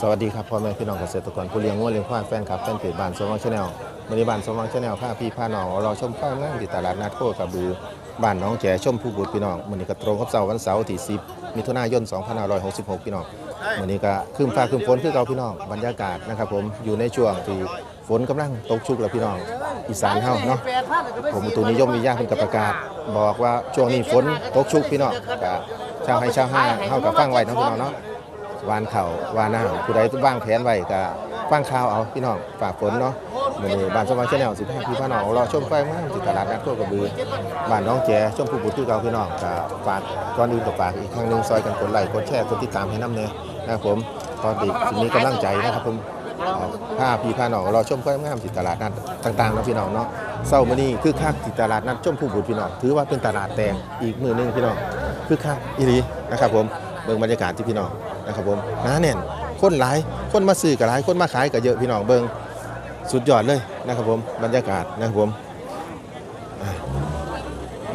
สวัสดีครับพ่อแม่พี่น้องเกษตรกรผู้เลี้ยงวัวเลี้ยงควายแฟนคลับแฟนเพจบ้านสมวังชาแนลบริบานสมวังชาแนลผ้าพี่ผ้าหนองรอชมข้าวนั่งที่ตลาดนัดโคกระบือบ้านน้องแจชมผู้บุตรพี่น้องมื้อนี้ก็ตรงกับเสาร์วันเสาร์ที่10มิถุนายน2566 พี่น้องมื้อนี้ก็ครึ้มฟ้าครึ้มฝนคือเก่าพี่น้องบรรยากาศนะครับผมอยู่ในช่วงที่ฝนกำลังตกชุกแล้วพี่น้องอีสานเฮาเนาะผมอุตุนิยมวิทยาเพิ่นก็ประกาศ บอกว่าช่วงนี้ฝนตกชุกพี่น้องก็ชาวให้ชาวห้าเฮากับฟังไว้นะพี่น้องเนาะ วานเข่าวานหน้าผู้ใดวางแผนไว้ก็ฟังข่าวเอาพี่น้องฝากฝนเนาะมื้อนี้บ้านสมานชาแนลสิบห้าพี่พี่น้องรอชมไฟมาที่ตลาดนัดโคกระบือบ้านน้องแจชมผู้บุตรคือเก่าพี่น้องก็ฝากก่อนอื่นก็ฝากอีกครั้งหนึงซอยกันกดไลค์กดแชร์กดติดตามให้น้ำเน่นะครับผมตอนดีสิมีกำลังใจนะครับผมผ้าพี่พาน้องรอชมไฟงามที่ตลาดนัดต่างๆนะพี่น้องเนาะเศร้ามื้อนี้คือคักที่ตลาดนัดชมผู้บุตรพี่น้องถือว่าเป็นตลาดแตงอีกมือหนึงพี่น้องคือคักอีหลีนะครับผมเบิ่งบรรยากาศที่พี่น้อง นะครับผมหนาแน่นคนหลายคนมาซื้อกับหลายคนมาขายกับเยอะพี่น้องเบิงสุดยอดเลยนะครับผมบรรยากาศนะครับผม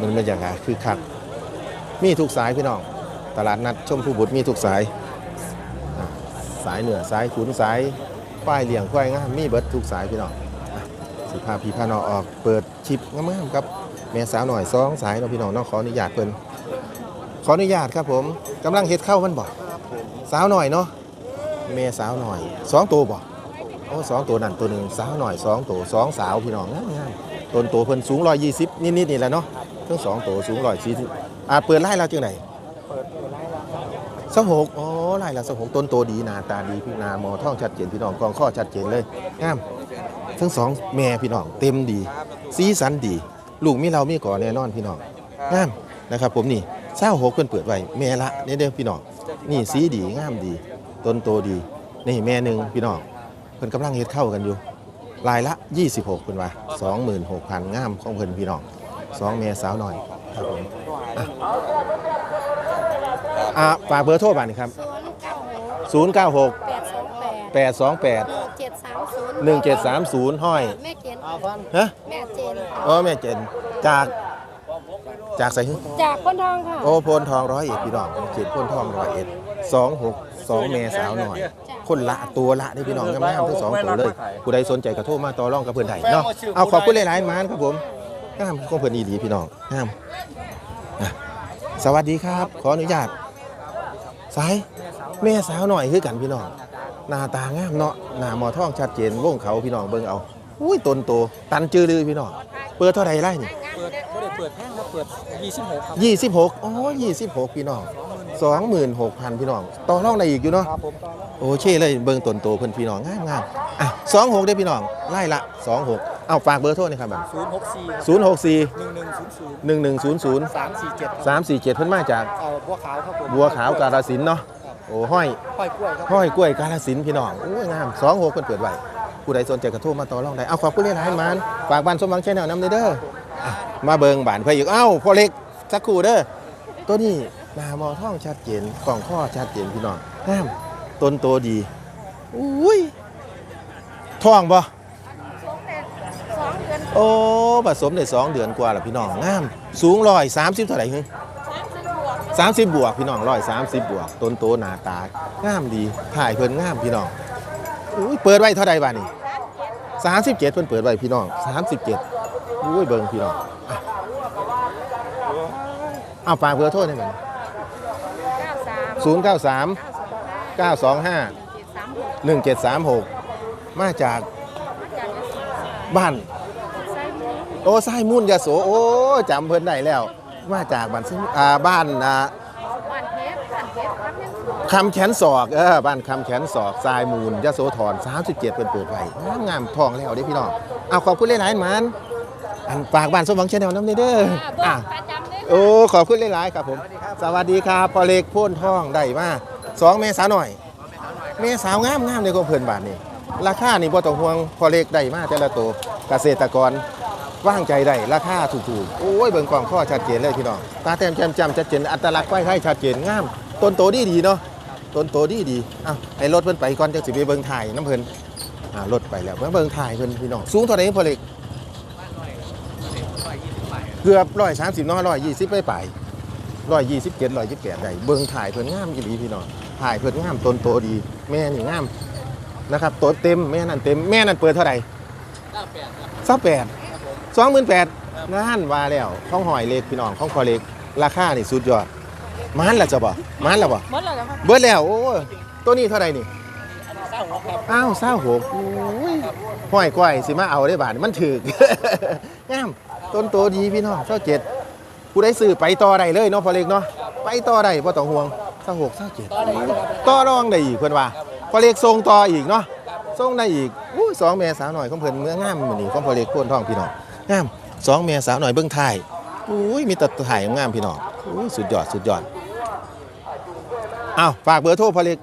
มันบรรยากาศคือคักมีทุกสายพี่น้อง ตลาดนัดชมพูบุตรมีทุกสายสายเหนือสายขุนสายควายเหลี้ยงควายงามมีเบิดทุกสายพี่น้องอสิพาพี่พานอออกเปิดชิปงามๆครับแม่สาวหน่อยสองสายเนาพี่น้องเนาะขออนุญาตเพิ่นขออนุญาตครับผมกำลังเฮ็ดเข้ามันบอก สาวหน่อยเนาะเมสาวหน่อยสองตัวบ่โอ้สองตัวนั่นตัวหนึ่งสาวหน่อยสองตัวสองสาวพี่น้องง่ามงามต้นตัวเพิ่นสูงร้อยยี่สิบนิดๆนี่แหละเนาะทั้งสองตัวสูงร้อยสี่สิบอ่าเปิดไล่เราจังไหนสหกอ๋อไล่เราสหกต้นโตดีนาตาดีพี่นามอท่องชัดเจนพี่น้องกองข้อชัดเจนเลยงามทั้งสองแม่พี่น้องเต็มดี สีสันดี ลูกมีเรามีก่อแน่นอนพี่น้องงามนะครับ ผมนี่เศร้าหกเพิ่นเปิดไว้แม่ละเนี่ยเด้อพี่น้อง นี่สีดีงามดีต้นโตดี นี่แม่หนึ่งพี่น้องเพิ่นกำลังเฮ็ดเข้ากันอยู่รายละ 26เพิ่นว่า26,000งามของเพิ่นพี่น้องสองแม่สาวหน่อยครับผมอะอะฝากเบอร์โทรบ้านนี่ครับศูนย์เก้าหก096แปดสองแปด828เจ็ดสามศูนย์1730 ห้อยแม่เจนฮะแม่เจนอ๋อแม่เจนจาก จากไสหึจากคนทองค่ะโอ้โพนทองร้อยเอ็ดพี่น้องเจ็ดโพนทองร้อยเอ็ดสองหกสองเมสาวหน่อย คนละตัวละนี่พี่น้องงามๆทั้งสองตัวเลย ผู้ใดสนใจกระโทรมาต่อรองกับเพื่อนไทยเนาะเอาขอบคุณหลายๆมานครับผมงามของเพื่อนดีๆพี่น้องงามอะสวัสดีครับ ขออนุญาตสายแม่สาวหน่อยคือกันพี่น้องหน้าตางามเนาะหน้าหมอท้องชัดเจนวงเขาพี่น้องเบิ่งเอาอุ้ยตนโตตันจือลือพี่น้องเปิดเท่าไหร่ไร่นี่เปิดไม่ได้เปิดแห้งครับเปิด 26 ครับ ยี่สิบหกอ๋อยี่สิบหกพี่น้องสองหมื่นหกพันพี่น้อง ต่อรองได้อีกอยู่เนาะ ครับผมตอนโอเคเลยเบิ่งตนโตเพิ่นพี่น้องงามงามอะสองหกได้พี่น้องไล่ละสองหกเอาฝากเบอร์โทรหนะครับแบบ064ศูนย์หกสี่1100 หนึ่งหนึ่งศูนย์ศูนย์347สามสี่เจ็ดเพิ่นมาจากเอ่อบัวขาวครับผมบัวขาวกาฬสินธุ์เนาะโอ้ห้อย ห้อยกล้วยครับ ห้อยกล้วยกาฬสินธุ์พี่น้องโอ้ยงามสองหกเพิ่นเปิดไว้ผู้ใดสนใจกระโทรมาต่อรองได้เอาขอบคุณหลายๆมานฝากบ้านสมหวังแชนแนลนำเด้อเด้ออะ มาเบิ่งบ้านเพื่ออีกเอ้าพ่อเล็กสักครู่เด้อตัวนี้หน้ามอท่องชัดเจนกล่องข้อชัดเจนพี่น้องงามต้นโตดีอุ้ยท่องบ่สองเดือนโอ้ผสมได้สองเดือนกว่าแล้วพี่น้องงาม สูงร้อยสามสิบเท่าไหร่ฮึสามสิบบวกสามสิบบวกพี่น้องร้อยสามสิบบวกต้นโตหน้าตางามดีถ่ายเพิ่นงามพี่น้องอุ้ยเปิดไว้เท่าใดบ้านี่สามสิบเจ็ดเพิ่นเปิดไว้พี่น้องสามสิบเจ็ด อุ้ยเบิ่งพี่น้องเอาฝากเบอร์โทษให้มันเก้าสามศูนย์เก้าสามเก้าสองห้าหนึ่งเจ็ดสามหกมาจากบ้านโอ้ไส้มุ่นยาโสโอ้จำเพิ่นได้แล้ว มาจากบ้านอ่าบ้านอ่าบ้านเพชรบ้านเพชรคำแขนศอกเออบ้านคำแขนศอกทรายมูลยาโสธร37เพิ่นเปิดไว้งามงามทองแล้วเด้พี่น้องเอาขอบคุณหลายๆมัน อันฝากบ้านสมหวังชาแนลน้ำเด้อเด้ออ่าอะเบิกประจำเลยโอ้ขอบคุณหลายๆครับผม สวัสดีครับพอเล็กโพ่นทองได้มาสองเมษาหน่อย เมสาวงามงามเลยของเพิ่นบาทนี่ราคานี่บ่ต้องห่วงพอเล็กได้มาแต่ละตัวเกษตรกรว่างใจได้ราคาถูกๆโอ้ยเบิ่งกล่องข้อชัดเจนเลยพี่น้องตาแต้มแจ่มจำชัดเจนอัตลักษณ์ไว้ให้ชัดเจนงามต้นโตดีดีๆเนาะต้นโตดีดีๆอ้าวให้รถเพิ่นไปก่อนจังสิไปเบิ่งถ่ายน้ำเพิ่นอ่ารถไปแล้วมาเบิ่งถ่ายเพิ่นพี่น้องสูงเท่าไหร่พอเล็ก เกือบ130เนาะ120ไปไป127 128ได้เบิ่งถ่ายเพิ่นงามอีหลีพี่น้องถ่ายเพิ่นงามต้นโตดี แม่นี่งามนะครับตัวเต็มแม่นั่นเต็มแม่นั่นเปิดเท่าไหร่เก้าแปดครับสักแปดครับผมสองหมื่นแปดนั่นว่าแล้วข้องหอยเล็กพี่น้องข้องคอเล็กราคานี่สุดยอดมันละจะบ่มันละบ่หมดแล้วครับเบิดแล้วโอ้ยตัวนี้เท่าไหร่นี่อันนี้เศร้าหัวครับอ้าวเศร้าหกโอ้ยห้อยก้อยสิมาเอาได้บาทมันถือกงาม ต้นโตดีพี่น้องเท่าเจ็ดผู้ได้ซื้อไปต่อได้เลยเนาะพอเล็กเนาะไปต่อได้บ่ต้องห่วงเศร้าหกเศร้าเจ็ดต่อรองได้อีกเพิ่นว่าพอเล็กส่งต่ออีกเนาะส่งได้อีกอู้สองแม่สาวหน่อยของเพิ่นเมื่องามมื้อนี้ของพอเล็กโคนท้องพี่น้องงามสองแม่สาวหน่อยเบิ่งถ่ายอุ้ยมีแต่ถ่ายงามพี่น้องอุ้ยสุดยอดสุดยอดอ้าวฝากเบอร์โทรพอเล็ก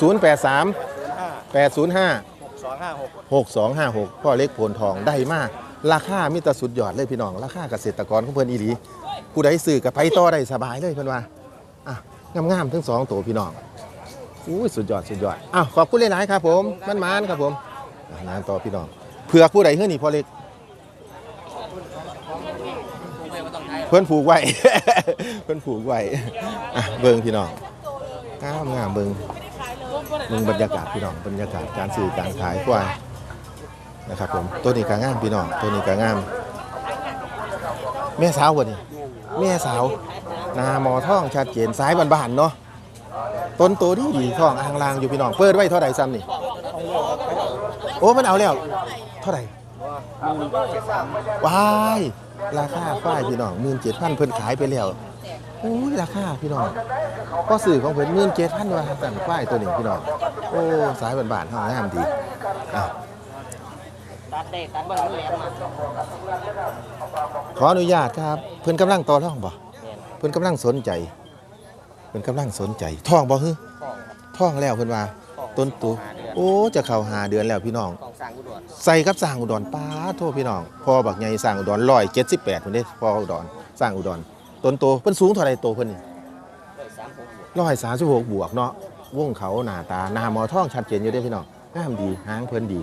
ศูนย์แปดสาม083ศูนย์ห้า805 หกสองห้าหก6256 พ่อเล็กโพนทองได้มาก ราคามีแต่สุดยอดเลยพี่น้อง ราคาเกษตรกรของเพิ่นอีหลีผู้ใดซื้อกับไปต่อได้สบายเลยเพิ่นว่าอะงามๆทั้งสองตัวพี่น้องอู้สุดยอดสุดยอดอ้าวขอบคุณหลายๆครับผมมันมานครับผมอะงานต่อพี่น้องเผื่อผู้ใดเฮือนี่พ่อเล็กเพิ่อนผูกไว้เพิ่อนผูกไว้อะเบิ่งพี่น้องงามงามเบิ่ง เบิ่งบรรยากาศพี่น้องบรรยากาศการซื้อการขายกว่านะครับผมตัวนี้ก็งามพี่น้องตัวนี้ก็งาม แม่สาวบ่นี่แม่สาวหนาหมอท่องชัดเจนสายบ้านๆเนาะต้นโตดีดีท่องอ่างลางอยู่พี่น้องเปิดไว้เท่าไหร่ซ้ำนี่โอ้มันเอาแล้ว เท่าไหร่ว้ายราคาฝ้ายพี่น้องหมื่นเจ็ดพันเพิ่นขายไปแล้ว โอ้ยราคาพี่น้องก็สื่อของเพิ่นหมื่นเจ็ดพันว่าสั่นฝ้ายตัวหนึ่งพี่น้องโอ้สายบานๆห้องงามดีอะตัดได้ตัดบ่มันแหลมมาขออนุญาตครับ เพิ่นกำลังต่อรองบ่เพิ่นกำลังสนใจ เพิ่นกำลังสนใจท่องบ่ฮึท่องแล้วเพิ่นว่าต้นตูโอ้จะเข้าหาเดือนแล้วพี่น้อง ใส่กับสร้างอุดรป้าโทษพี่น้องพ่อบักใหญ่สร้างอุดรร้อยเจ็ดสิบแปดคนเด้พ่ออุดรสร้างอุดร ต้นโตเพิ่นสูงเท่าไรโตเพิ่นนี่ได้สามหกบวกร้อยสามสิบหกบวกเนาะวงเขาหน้าตาหน้าหมอท่องชัดเจนอยู่เด้พี่น้องงามดีหางเพิ่นดี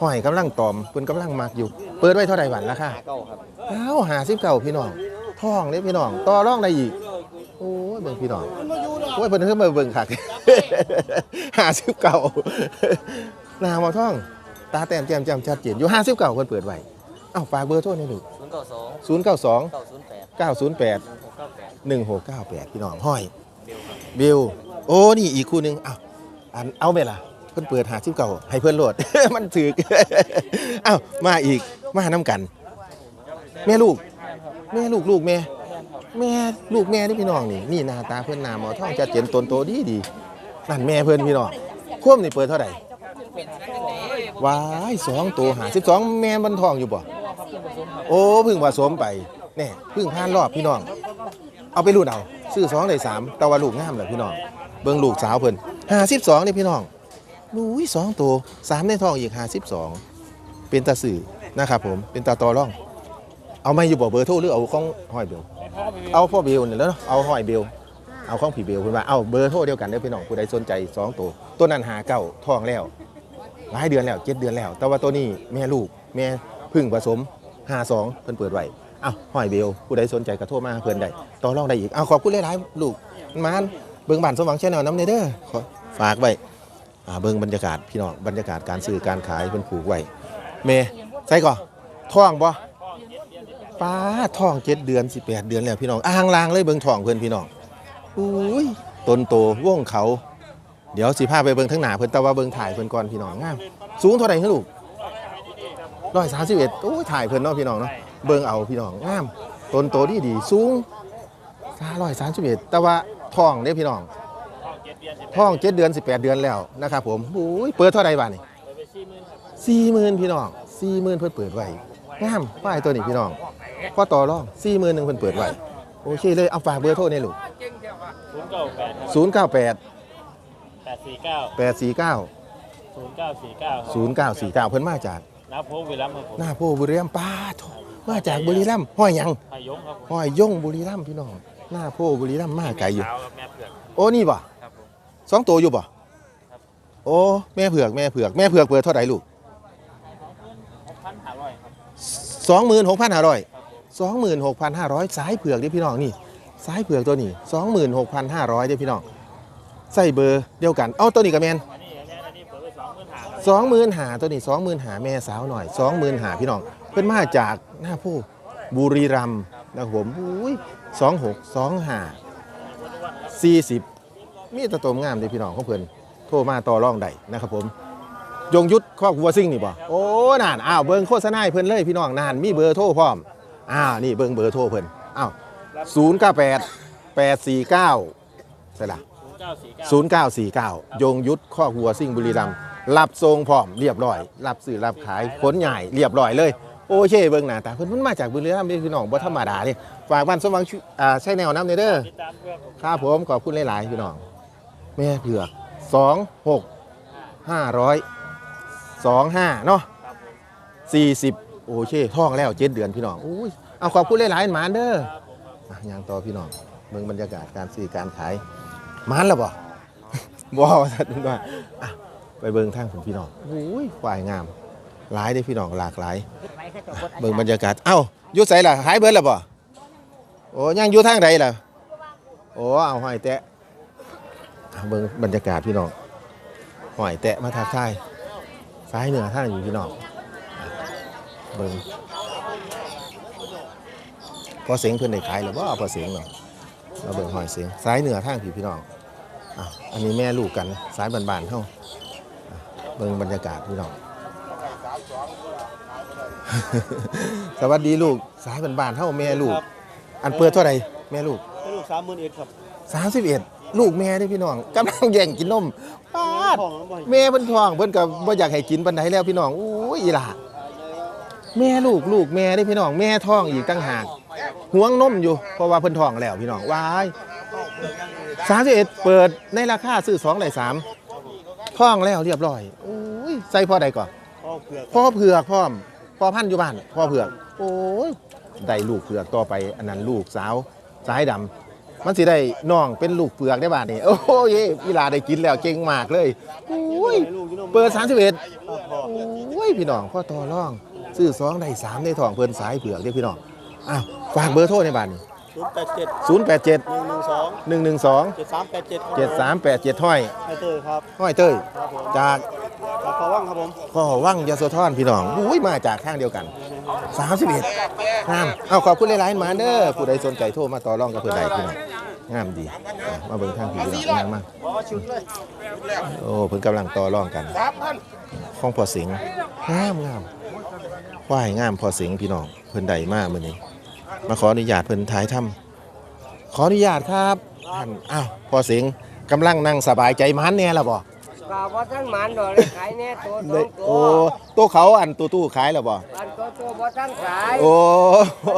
ห้อยกำลังตอมเพิ่นกำลังมักอยู่ เปิดไว้เท่าไรบันราคาห้าเก้าครับอ้าวหาสิบเก้าพี่น้องท่องเด้พี่น้องต่อรองได้อีกโอ้ยเบิ่งพี่น้องโอ้ยเพิ่นขึ้นมาเบิ่งคักหาสิบเก้าหน้าหมอท่อง ตาแต้มแจ่มแจ่มชัดเจนอยู่ห้าสิบเก้าเพิ่นเปิดไว้เอ้าฝากเบอร์โทรหนี่อยลูกศูนย์เก้าสอง ศูนย์เก้าสองเก้าศูนย์แปดเก้าศูนย์แปดหนึ่งหกเก้าแปด1698 พี่น้องห้อยบิลโอ้นี่อีกคู่หนึงอ้าวอันเอาไหมล่ะ เพิ่นเปิดหาชิบเก่าให้เพิ่นโหลด มันถืออ้าวมาอีกมาน้ำกัน แม่ลูก แม่ลูกลูกแม่ แม่ลูกแม่นี่พี่น้องนี่นี่หน้าตาเพิ่อนหน้าหมอท้องจะเจนตนโตดีดีนั่นแม่เพิ่อนพี่น้องควมนี่เปิดเท่าไหร่ว้ายสองตัวหาสิบสองแม่มันทองอยู่บ่โอ้เพึ่งผสมไป น่เพึ่งผ่านรอบพี่น้อง เอาไปรูดเอาซื้อสองได้สามแต่ว่าลูกงามเลยพี่น้อง เบิ่งลูกสาวเพิ่นห้าสิบสองนี่พี่น้องลุยสองตัวสามในทองอีกห้าสิบสองเป็นตาสื่อนะครับผมเป็นตาตอร่อง เอาไม่อยู่บ่เบอร์โทรหรือเอาของห้อยเบลเอาพ่อเบลเนี่ยแล้วเนาะเอาห้อยเบลเอาของผีเบลเพิ่นว่าเอาเบอร์โทรเดียวกันเด้อพี่น้องผู้ใดสนใจสองตัวตัวนั้นหาเก้าทองแล้วหลายเดือนแล้วเจ็ดเดือนแล้ว แต่ว่าตัวนี้แม่ลูกแม่พึ่งผสมห้าสองเพิ่นเปิดไว้ อาห้อยเบลผู้ใดสนใจก็โทรมาหาเพิ่อนได้ต่อรองได้อีกเอาขอบคุณหลายๆลูกมานเบิ่งบ้านสมหวังแชนแนลน้ำเนเด้อฝากไว้เบิ่งบรรยากาศพี่น้องบรรยากาศการซื้อการขายเพิ่นผูกไว้เมใส่ก่อนท้องบ่ป้าท้องเจ็ดเดือนสิบแปดเดือนแล้วพี่น้องอ่างลางเลยเบิ่งท้องเพิ่อนพี่น้องอุ้ยต้นโตวงเขา เดี๋ยวสิพาไปเบิ่งทั้งหนาเพิ่อนแต่ว่าเบิ่งถ่ายเพิ่อนก่อนพี่น้องงามสูงเท่าไหร่ฮะลูกร้อยสามสิบเอ็ดโอ้ยถ่ายเพิ่อนเนาะพี่น้องเนาะ เบิ่งเอาพี่น้องงามต้นโตดีดีสูงสาร้อยสามสิบเอ็ดแต่ว่าท้องเด้พี่น้องท้องเจ็ดเดือนสิบแปดเดือนแล้วนะครับผมอุ้ยเปิดเท่าไหร่บ้านี่สี่หมื่นพี่น้องสี่หมื่นเพิ่นเปิดไว้งามป้ายตัวนี้พี่น้องพอต่อรองสี่หมื่นหนึ่งเพิ่นเปิดไว้โอเคเลยเอาฝากเบอร์โทรเนี่ยลูกศูนย์เก้าแปดครับศูนย์เก้าแปดแปดสี่เก้าแปดสี่เก้าศูนย์เก้าสี่เก้าศูนย์เก้าสี่เก้าเพิ่นมาจากน้ำโพวิลัมย์ครับผมหน้าโพบุรีรัมย์ป้าโถ มาจากบุรีรัมย์ห้อยหยังพายงครับผมห้อยยงบุรีรัมย์พี่น้องหน้าโพบุรีรัมย์มาไกลอยู่เช้าครับแม่เผือกโอ้นี่บ่ครับผม สองตัวอยู่บ่โอ้แม่เผือกแม่เผือกแม่เผือกเปิดเท่าไหร่ลูกพันหาร้อยครับ สองหมื่นหกพันห้าร้อยสองหมื่นหกพันห้าร้อยสายเผือกนี่พี่น้องนี่สายเผือกตัวนี้26,500เด้อพี่น้องใส่เบอร์เดียวกันเอาตัวนี้ก็แม่นอันนี้อันนี้อันนี้เปิดไปสองหมื่นหาสองหมื่นหาตัวนี้สองหมื่นหาแม่สาวหน่อยสองหมื่นหาพี่น้อง เพิ่นมาจากหน้าผู้บุรีรัมย์นะครับผมอุ้ยสองหกสองห้าสี่สิบมีตะตมงามเลยพี่น้องของเพิ่นโทรมาต่อร่องได้นะครับผมยงยุทธครอบครัวซิ่งนี่บ่โอ้นานอ้าวเบิ่งโฆษณาเพิ่นเลยพี่น้องนานมีเบอร์โทรพร้อมอ้าวนี่เบิ่งเบอร์โทรเพิ่นอ้าวศูนย์เก้าแปดแปดสี่เก้าใช่ละศูนย์เก้าสี่เก้ายงยุทธข้อหัวซิ่งบุรีรัมย์รับทรงพร้อมเรียบร้อย รับซื้อรับขายขนใหญ่เรียบร้อยเลย โอเคเบิ่งหน้าตาเพิ่นมันมาจากบุรีรัมย์นี่พี่น้องบ่ธรรมดาเด้ฝากบ้านสมหวังชุอ่าใช้แนวน้ำเด้อเด้อติดตาพ่อผมครับผมขอบคุณหลายๆพี่น้องแม่เผือก2 6 500 25เนาะครับผม40โอเคท่องแล้วเจ็ดเดือนพี่น้องอุ้ยเอาขอบคุณหลายๆหมานเด้อครับผมครับอะย่างต่อพี่น้องเมืองบรรยากาศการซื้อการขายมันแล้วบ่บ่ว่าซั่นว่าไปเบิ่งทางผมพี่น้องโอ้ยควายงามหลายเด้พี่น้องหลากหลาย ไปแค่ตัวบดอาเบิ่งบรจารย์รยากาศ เอ้าอยู่ไสล่ะ หายเบิดแล้วบ่โอ้ยังอยู่ทางใดล่ะ โอ้ เอาห้อยแตะอะเบิ่งบรรยากาศพี่น้องห้อยแตะมาทักทายซ้ายเหนือทางอยู่พี่น้องอะเบิ่งพอเสียงเพิ่นได้ขายแล้วบ่พอเสียงเนาะเราเบิ่งห้อยเสียงซ้ายเหนือทางพี่พี่น้องอะอันนี้แม่ลูกกันซ้ายบานๆเฮาอะเบิ่งบรรยากาศพี่น้อง สวัสดีลูกสายบานๆเท่าแม่ลูกอันเปิดเท่าไหร่แม่ลูก ให้ลูกสามหมื่นเอ็ดครับ 31 ลูกแม่เด้อพี่น้องกำลังแย่งกินนมปาดพ่อมันบ่อยแม่เพิ่นท้องเพิ่นก็บ่อยากให้กินปานใดแล้วพี่น้องโอ้ยอีหล่าแม่ลูกลูกแม่เด้อพี่น้องแม่ท้องอีกตั้งหากห่วงนมอยู่เพราะว่าเพิ่นท้องแล้วพี่น้องว้าย31เปิดในราคาซื้อ2ได้3ท้องแล้วเรียบร้อยโอ้ยใส่พอใดก่อนพ่อเผือกพ่อเผือกพร้อม พ่อพันธุ์อยู่บ้านพ่อเผือกโอ้ยได้ลูกเผือกต่อไปอันนั้นลูกสาวสายดำมันสิได้น้องเป็นลูกเผือกได้บ้านนี่โอ้ยอีหลาได้กินแล้วเก่งมากเลยโอ้ยลูกอยู่นมเปิด31พ่อโอ้ยพี่น้องพ่อต่อรองซื้อสองได้สามได้ทองเพิ่นสายเผือกเด้อพี่น้องอ้าวฝากเบอร์โทรในบ้านนี่ศูนย์แปดเจ็ด087หนึ่งหนึ่งสอง112เจ็ดสามแปดเจ็ด7387ห้อยไอเตอร์ครับห้อยเต้ยครับผมจาก ขอว่างครับผมก็ว่างยาโสธรพี่น้องอุ้ยมาจากข้างเดียวกัน31งามเอาขอบคุณหลายๆมาเด้อผู้ใดสนใจโทรมาต่อรองกับเพื่อนใดพี่น้องงามดีมาเบิ่งทางพี่น้องงามมากโอ้เพิ่นกำลังต่อรองกันของพอสิงงามงามควายงามพอสิงพี่น้องเพิ่นใดมากมื้อนี้ มาขออนุญาตเพิ่นถ่ายทำขออนุญาตครับท่านอ้าวพอสิงกำลังนั่งสบายใจมันแน่ละบ่ กาว่าท่านหมันดอกเลยขายแน่ตัวสอได้งตัโอ้วตัวเขาอันตู้ตู้ขายแล้วบ่ อันตัวตัวบ่ท่านขายโอ้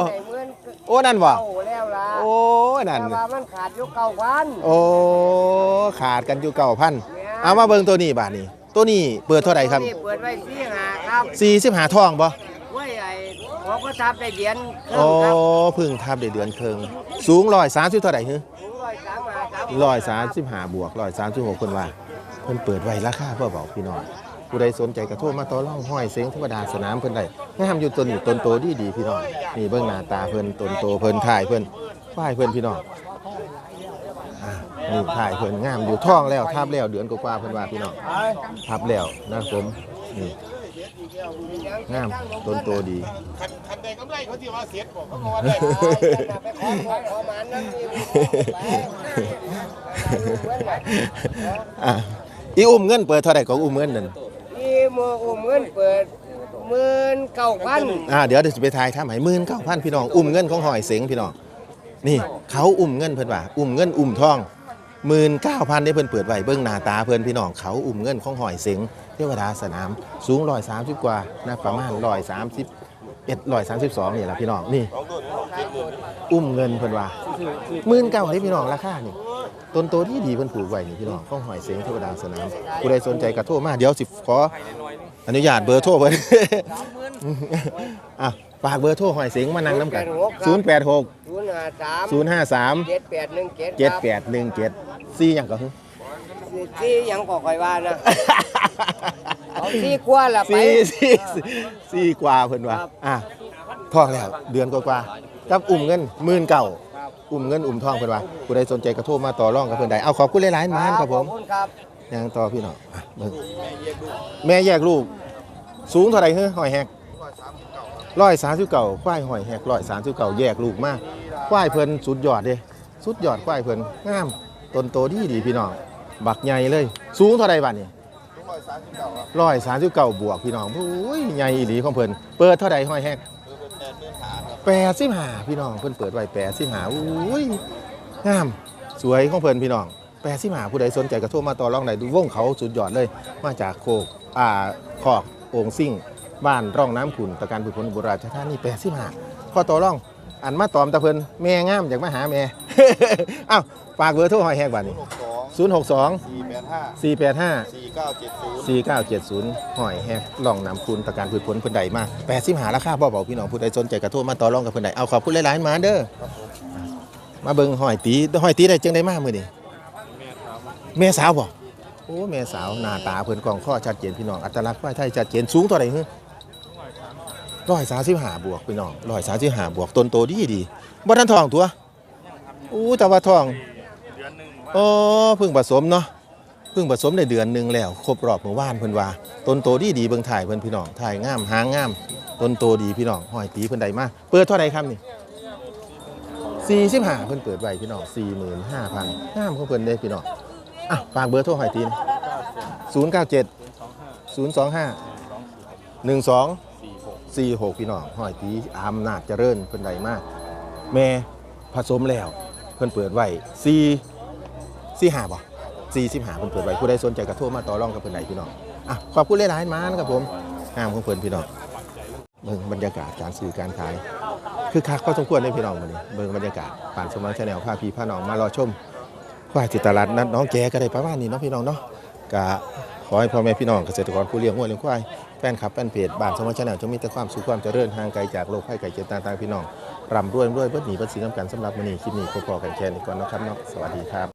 ได้เงินโอ้นั่นบ่ เก่าแล้วล่ะโอ้นั่น แต่ว่ามันขาดอยู่เก่าพันโอ้ขาดกันอยู่เก่าพันเอามาเบิ่งตัวนี้บาทนี้ ตัวนี้เปิดเท่าไหร่ครับนี่เปิดไว้สี่หาครับ45ทองบ่ไว้ไอ้ขอก็ทับได้เดียนเครื่โอ้องครับเพึ่งทับได้เดือนครึ่งสูง130เท่าไหร่ฮึ ร้อยสามหาครับ135บวก136เพิ่นว่าเพิ่นเปิดไว้ราคาเพื่อบอกพี่น้องผู้ใดสนใจก็โทรมาต่อรองห้อยเสียงธรรมดาสนามเพิ่นได้งามอยู่ตัวนี้ต้นโตดีดีๆพี่น้องนี่เบิ่งหน้าตาเพิ่นต้นโตเพิ่นถ่ายเพิ่นฝ่ายเพิ่นพี่น้องอะนี่ถ่ายเพิ่นงามอยู่ท้องแล้วทับแล้วเดือนกว่าๆเพิ่นว่าพี่น้องทับแล้วนะผมนี่งามต้นโตดีไปขอขอขอหมันนั่นนี่ไป อะอีอุ้มเงินเปิดเท่าไหร่ของอุ้มเงินนั่นนี่มืออุ้มเงินเปิดหมื่นเก้าพันอ่าเดี๋ยวเดี๋ยวจะไปทายทำให้หมื่นเก้าพันพี่น้องอุ้มเงินของหอยเสงพี่น้องนี่เขาอุ้มเงินเพิ่นว่าอุ้มเงินอุ้มทองหมื่นเก้าพันได้เพิ่นเปิดไว้เบิ่งหน้าตาเพิ่นพี่น้องเขาอุ้มเงินของหอยเสงเทวดาสนามสูงร้อยสามสิบกว่านะประมาณร้อยสามสิบเอ็ดร้อยสามสิบสองนี่แหละพี่น้องนี่ อุ้มเงินเพิ่นว่าหมื่นเก้าได้พี่น้องราคานี่ ต้นโตที่ดีเพิ่นผูกไว้นี่พี่น้องของหอยเสงเทวดาสนามผู้ใดสนใจก็โทรมาเดี๋ยวสิขออนุญาตเบอร์โทรเพิ่นอะฝากเบอร์โทรหอยเสงมานั่งน้ำกัน 086ศูนย์ห้าสาม053เจ็ดแปดหนึ่งเจ็ด7817 4หยังก็คือที่ยังก็คอยว่านะเอาที่กว่าละไปสี่สี่สี่กว่าเพิ่นว่าครับอะท้องแล้วเดือนกว่าๆกับอุ้มเงินหมื่นเก่า อุ้มเงินอุ้มทองเพิ่นว่าผู้ใดสนใจก็โทรมาต่อรองกับเพิ่นได้เอาขอบคุณหลายๆมานครับผมขอบคุณครับยังต่อพี่น้องอะเบิ่งแม่แยกลูก สูงเท่าไหร่เฮ้ยหอยแหกร้อยสามสิบเก่าควายหอยแหกร้อยสามสิบเก่าแยกลูกมากควายเพิ่นสุดยอดเด้สุดยอดควายเพิ่นงามต้นโตดีดีพี่น้องบักใหญ่เลย สูงเท่าไหร่บัดนี้ร้อยสามสิบเก่าบวกพี่น้องโอ้ยใหญ่อีหลีของเพิ่นเปิดเท่าไหร่หอยแหก แปดสิบหาพี่น้องเพิ่นเปิดไว้แปดสิบหาอุ้ยงามสวยของเพิ่นพี่น้องแปดสิบหาผู้ใดสนใจกระโทรมาต่อรองได้ดูวงเขาสุดยอดเลย มาจากโคกอ่าคอกองซิ่ง บ้านร่องน้ำขุนตะการผุดผลบุราชธานีแปดสิบหาข้อต่อรองอันมาตอมตะเพิ่นแม่งามอยากมาหาแม่ อ้าวฝากเบอร์โทรหอยแหกบัตรนี่ศูน ย์หกสองสี่แปดห้าสี่แปดห้าสี่เก้าเจ็ดศูนย์สี่เก้าเจ็ดศูนย์หอยแหกร่องน้ำขุนตะการผุดผลเพิ่นใดมาแปดสิบหาราคาบ่เบาพี่น้องผู้ใดสนใจกระโทรมาต่อรองกับเพิ่นใดเอาขอบคุณหลายๆมาเด้อมาเบิ่งหอยตีหอยตีได้จังได้มากมือนี่แม่สาวบ่โอ้แม่สาวหน้าตาเพิ่นกองข้อชัดเจนพี่น้องอัตลักษณ์ควายไทยชัดเจนสูงเท่าไหร่ฮึร้อยสามสิบห้าบวกพี่น้องร้อยสามสิบห้าบวกต้นโตดีดีบ่ทันทองตัวอู้แต่ว่าทอง โอ้พิ่งผสมเนาะพิ่งผสมได้เดือนหนึ่งแล้วครบรอบเมื่อวานเพิ่นว่าต้นโตดีดีเบิ่งถ่ายเพิ่นพี่น้องถ่ายงามหางงามต้นโตดีพี่น้องหอยตีเพิ่นใดมาเปิดเท่าไหร่ครับนี่45เพิ่นเปิดไว้พี่น้อง45,000งามของเพิ่นเด้พี่น้องอะฝากเบอร์โทรหอยตีนศูนย์เก้าเจ็ดศูนย์สองห้าหนึ่งสองสี่หกพี่น้องหอยตีอำนาจเจริญเพิ่นใดมากแม่ผสมแล้ว เพิ่นเปิดไว้สี่ สี่หาบ่สี่สิบหาเพิ่นเปิดไว้ผู้ใดสนใจกระโทรมาต่อรองกับเพิ่นใดพี่น้องอะขอบคุณหลายๆมานะครับผมงามของเพิ่นพี่น้องเบิ่งบรรยากาศการซื้อการขาย คือคักพอสมควรเลยพี่น้องวันนี้เบิ่งบรรยากาศผ่านสมัครชาแนลพาพี่พาน้องมารอชมควายจิตลาดนัดน้องแกก็ได้ประมาณนี้เนาะพี่น้องเนาะก็ขอให้พ่อแม่พี่น้องเกษตรกรผู้เลี้ยงวัวเลี้ยงควายแฟนคลับแฟนเพจบ้านสมัชแนลจะมีแต่ความสุขความเจริญห่างไกลจากโรคภัยไข้เจ็บต่างๆพี่น้องร่ำรวยรวยเบิดหนีเบิดสีน้ำกันสำหรับมื้อนี้คลิปนี้พอๆกันแค่นี้ก่อนนะครับเนาะสวัสดีครับ